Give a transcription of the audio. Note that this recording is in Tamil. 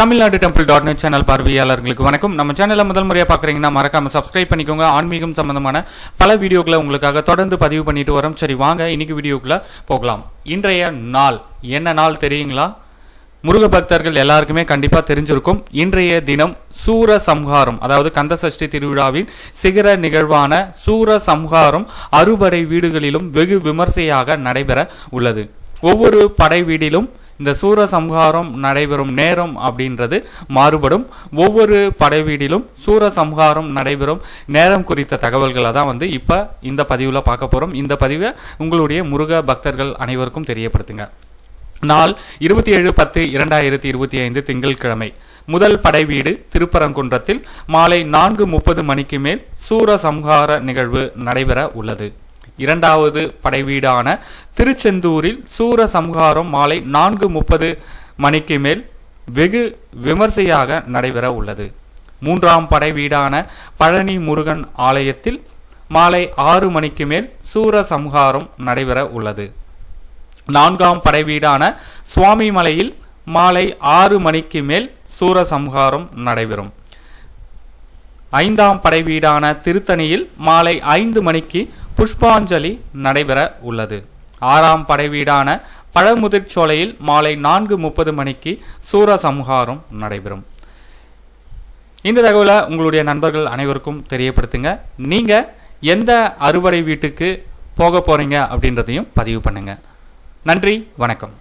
Tamil Nadu temple dot net channel பார்வையாளர்களுக்கு வணக்கம். நம்ம சேனலை முதல் முறையாக பார்க்குறீங்கன்னா மறக்காம சப்ஸ்கிரைப் பண்ணிக்கோங்க. ஆன்மீகம் சம்பந்தமான பல வீடியோக்களை உங்களுக்காக தொடர்ந்து பதிவு பண்ணிட்டு வரோம். சரி வாங்க இன்னைக்கு வீடியோக்குள்ளே போகலாம். இன்றைய நாள். என்ன நாள் தெரியுங்களா? முருக பக்தர்கள் எல்லாருக்குமே கண்டிப்பாக தெரிஞ்சிருக்கும். இன்றைய தினம் சூர சம்ஹாரம் அதாவது கந்த சஷ்டி திருவிழாவின் சிகர நிகழ்வான சூர சம்ஹாரம் அறுபடை வீடுகளிலும் வெகு விமர்சையாக நடைபெற உள்ளது. ஒவ்வொரு படை வீடிலும் இந்த சூர சம்ஹாரம் நடைபெறும் நேரம் அப்படின்றது மாறுபடும். ஒவ்வொரு படைவீடிலும் சூரசம்ஹாரம் நடைபெறும். நேரம் குறித்த தகவல்களை தான் வந்து இப்போ இந்த பதிவில் பார்க்க போகிறோம் இந்த பதிவை உங்களுடைய முருக பக்தர்கள் அனைவருக்கும் தெரியப்படுத்துங்க. நாள் இருபத்தி ஏழு பத்து இரண்டாயிரத்தி இருபத்தி ஐந்து திங்கட்கிழமை முதல் படைவீடு திருப்பரங்குன்றத்தில் மாலை நான்கு முப்பது மணிக்கு மேல் சூர சம்ஹார நிகழ்வு நடைபெற உள்ளது. இரண்டாவது படைவீடான திருச்செந்தூரில் சூர சம்ஹாரம் மாலை நான்கு முப்பது மணிக்கு மேல் வெகு விமர்சையாக நடைபெற உள்ளது. மூன்றாம் படைவீடான பழனி முருகன் ஆலயத்தில் மாலை ஆறு மணிக்கு மேல் சூர சம்ஹாரம் நடைபெற உள்ளது. நான்காம் படைவீடான சுவாமிமலையில் மாலை ஆறு மணிக்கு மேல் சூரசம்ஹாரம் நடைபெறும். ஐந்தாம் படைவீடான திருத்தணியில் மாலை ஐந்து மணிக்கு புஷ்பாஞ்சலி நடைபெற உள்ளது. ஆறாம் படை வீடான பழமுதிர்ச்சோலையில் மாலை நான்கு முப்பது மணிக்கு சூரசம்ஹாரம் நடைபெறும். இந்த தகவலை உங்களுடைய நண்பர்கள் அனைவருக்கும் தெரியப்படுத்துங்க. நீங்கள் எந்த அறுவடை வீட்டுக்கு போக போகிறீங்க அப்படின்றதையும் பதிவு பண்ணுங்கள் நன்றி வணக்கம்.